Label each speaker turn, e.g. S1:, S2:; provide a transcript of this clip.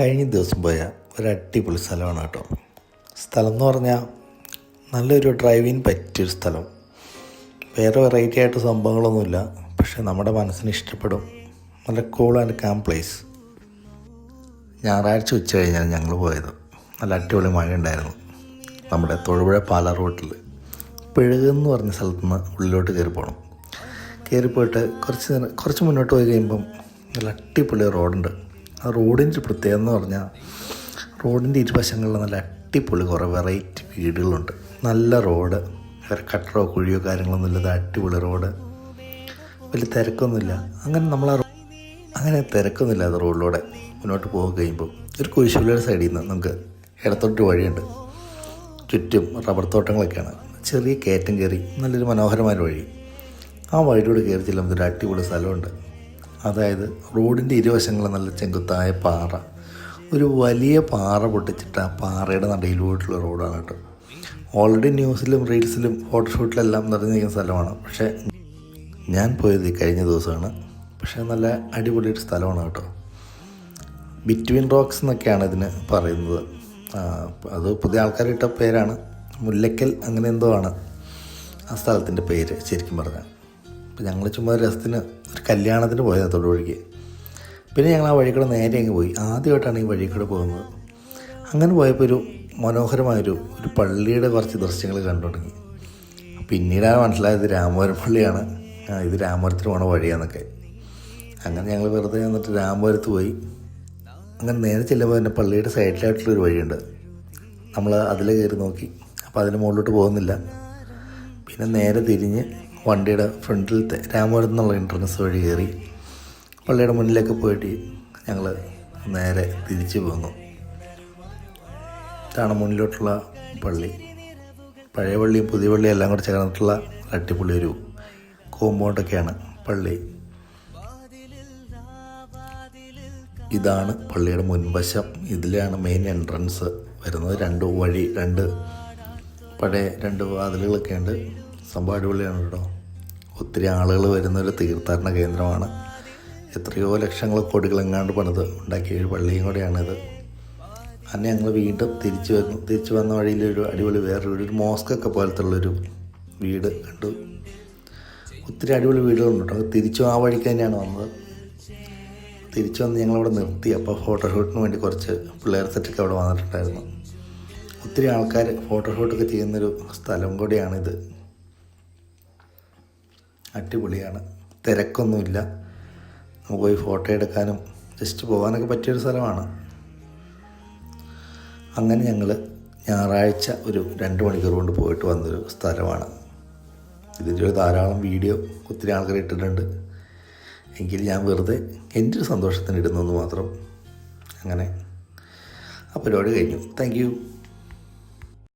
S1: കഴിഞ്ഞ ദിവസം പോയ ഒരു അടിപൊളി സ്ഥലമാണ് കേട്ടോ. സ്ഥലം എന്ന് പറഞ്ഞാൽ നല്ലൊരു ഡ്രൈവിന് പറ്റിയൊരു സ്ഥലം. വേറെ വെറൈറ്റി ആയിട്ട് സംഭവങ്ങളൊന്നുമില്ല. പക്ഷേ നമ്മുടെ മനസ്സിന് ഇഷ്ടപ്പെടും. നല്ല കൂൾ ആൻഡ് കാം പ്ലേസ് ഞായറാഴ്ച ഉച്ച കഴിഞ്ഞാണ് ഞങ്ങൾ പോയത്. നല്ല അടിപൊളി മഴ ഉണ്ടായിരുന്നു. നമ്മുടെ തൊഴുപുഴ പാല റോട്ടിൽ പിഴകെന്ന് പറഞ്ഞ സ്ഥലത്ത് നിന്ന് ഉള്ളിലോട്ട് കയറി പോകണം കയറി പോയിട്ട് കുറച്ച് കുറച്ച് മുന്നോട്ട് പോയി കഴിയുമ്പം നല്ല അടിപൊളി റോഡുണ്ട് ആ റോഡിന്റെ പ്രത്യേകത എന്ന് പറഞ്ഞാൽ റോഡിന്റെ ഇരുവശങ്ങളിൽ നല്ല അടിപൊളി കുറേ വെറൈറ്റി വീടുകളുണ്ട്. നല്ല റോഡ് വേറെ കട്ടറോ കുഴിയോ കാര്യങ്ങളൊന്നും ഇല്ലാതെ അടിപൊളി റോഡ്. വലിയ തിരക്കൊന്നുമില്ല. അങ്ങനെ നമ്മൾ ആ അങ്ങനെ തിരക്കൊന്നുമില്ലാതെ റോഡിലൂടെ മുന്നോട്ട് പോയി കഴിയുമ്പോൾ ഒരു കുരിശുള്ളിയുടെ സൈഡിൽ നിന്ന് നമുക്ക് ഇടത്തോട്ട് വഴിയുണ്ട്. ചുറ്റും റബ്ബർ തോട്ടങ്ങളൊക്കെയാണ്. ചെറിയ കയറ്റം കയറി നല്ലൊരു മനോഹരമായ വഴി. ആ വഴിയിലൂടെ കയറി ചെല്ലുമ്പോൾ ഒരു അടിപൊളി സ്ഥലമുണ്ട്. അതായത് റോഡിന്റെ ഇരുവശങ്ങളും നല്ല ചെങ്കുത്തായ പാറ. ഒരു വലിയ പാറ പൊട്ടിച്ചിട്ട് ആ പാറയുടെ നടുയിലോട്ടുള്ള റോഡാണ് കേട്ടോ. ഓൾറെഡി ന്യൂസിലും റീൽസിലും ഫോട്ടോഷൂട്ടിലെല്ലാം നിറഞ്ഞിരിക്കുന്ന സ്ഥലമാണ്. പക്ഷേ ഞാൻ പോയത് കഴിഞ്ഞ ദിവസമാണ്. പക്ഷേ നല്ല അടിപൊളി ഒരു സ്ഥലമാണ് കേട്ടോ. ബിറ്റ്വീൻ റോക്സ് എന്നൊക്കെയാണ് ഇതിന് പറയുന്നത്. അത് പുതിയ ആൾക്കാരിട്ട പേരാണ്. മുല്ലക്കൽ അങ്ങനെ എന്തോ ആണ് ആ സ്ഥലത്തിന്റെ പേര് ശരിക്കും പറഞ്ഞാൽ. അപ്പോൾ ഞങ്ങൾ ചുമ്മാ രസത്തിന് ഒരു കല്യാണത്തിന് പോയത് തൊടുവഴിക്ക് പിന്നെ ഞങ്ങൾ ആ വഴിക്കൂടെ നേരെ അങ്ങ് പോയി. ആദ്യമായിട്ടാണ് ഈ വഴിക്കൂടെ കൂടെ പോകുന്നത്. അങ്ങനെ പോയപ്പോൾ ഒരു മനോഹരമായൊരു ഒരു പള്ളിയുടെ കുറച്ച് ദൃശ്യങ്ങൾ കണ്ടു തുടങ്ങി. പിന്നീടാണ് മനസ്സിലായത് രാമപുരം പള്ളിയാണ്. ഇത് രാമപുരത്തിന് പോണ വഴിയാന്നൊക്കെ. അങ്ങനെ ഞങ്ങൾ വെറുതെ വന്നിട്ട് രാമപുരത്ത് പോയി. അങ്ങനെ നേരെ ചെല്ലുമ്പോൾ തന്നെ പള്ളിയുടെ സൈഡിലായിട്ടുള്ളൊരു വഴിയുണ്ട്. നമ്മൾ അതിൽ കയറി നോക്കി. അപ്പോൾ അതിന് മുകളിലോട്ട് പോകുന്നില്ല. പിന്നെ നേരെ തിരിഞ്ഞ് വണ്ടിയുടെ ഫ്രണ്ടിലത്തെ രാമപുരത്ത് നിന്നുള്ള എൻട്രൻസ് വഴി കയറി പള്ളിയുടെ മുന്നിലേക്ക് പോയിട്ട് ഞങ്ങൾ നേരെ തിരിച്ചു പോന്നു. ഇതാണ് മുന്നിലോട്ടുള്ള പള്ളി. പഴയ പള്ളിയും പുതിയ പള്ളിയും എല്ലാം കൂടെ ചേർന്നിട്ടുള്ള അടിപൊളി ഒരു കോമ്പൗണ്ടൊക്കെയാണ് പള്ളി. ഇതാണ് പള്ളിയുടെ മുൻവശം. ഇതിലാണ് മെയിൻ എൻട്രൻസ് വരുന്നത്. രണ്ട് വഴി രണ്ട് പഴയ രണ്ട് വാതിലുകളൊക്കെ ഉണ്ട്. സംഭവം അടിപൊളിയാണ് കേട്ടോ. ഒത്തിരി ആളുകൾ വരുന്ന ഒരു തീർത്ഥാടന കേന്ദ്രമാണ്. എത്രയോ ലക്ഷങ്ങൾ കോടികളെങ്ങാണ്ട് പണിത് ഉണ്ടാക്കിയ ഒരു പള്ളിയും കൂടെയാണിത് അന്ന് ഞങ്ങൾ വീണ്ടും തിരിച്ചു വന്ന് തിരിച്ചു വന്ന വഴിയിലൊരു അടിപൊളി വേറൊരു ഒരു മോസ്കൊക്കെ പോലത്തെ ഉള്ളൊരു വീട് കണ്ടു. ഒത്തിരി അടിപൊളി വീടുകളുണ്ട് കേട്ടോ. തിരിച്ചു ആ വഴിക്ക് തന്നെയാണ് വന്നത്. തിരിച്ചു വന്ന് ഞങ്ങളവിടെ നിർത്തി. അപ്പോൾ ഫോട്ടോഷൂട്ടിന് വേണ്ടി കുറച്ച് പിള്ളേർ സെറ്റൊക്കെ അവിടെ വന്നിട്ടുണ്ടായിരുന്നു. ഒത്തിരി ആൾക്കാർ ഫോട്ടോഷൂട്ടൊക്കെ ചെയ്യുന്നൊരു സ്ഥലം കൂടിയാണിത്. അടിപൊളിയാണ്. തിരക്കൊന്നുമില്ല. നമുക്ക് പോയി ഫോട്ടോ എടുക്കാനും ജസ്റ്റ് പോകാനൊക്കെ പറ്റിയൊരു സ്ഥലമാണ്. അങ്ങനെ ഞങ്ങൾ ഞായറാഴ്ച ഒരു രണ്ട് മണിക്കൂർ കൊണ്ട് പോയിട്ട് വന്നൊരു സ്ഥലമാണ്. ഇതിന്റെ ധാരാളം വീഡിയോ ഒത്തിരി ആൾക്കാർ ഇട്ടിട്ടുണ്ട്. എങ്കിൽ ഞാൻ വെറുതെ എന്റെ ഒരു സന്തോഷത്തിന് ഇടുന്നു മാത്രം. അങ്ങനെ ആ പരിപാടി കഴിഞ്ഞു. താങ്ക്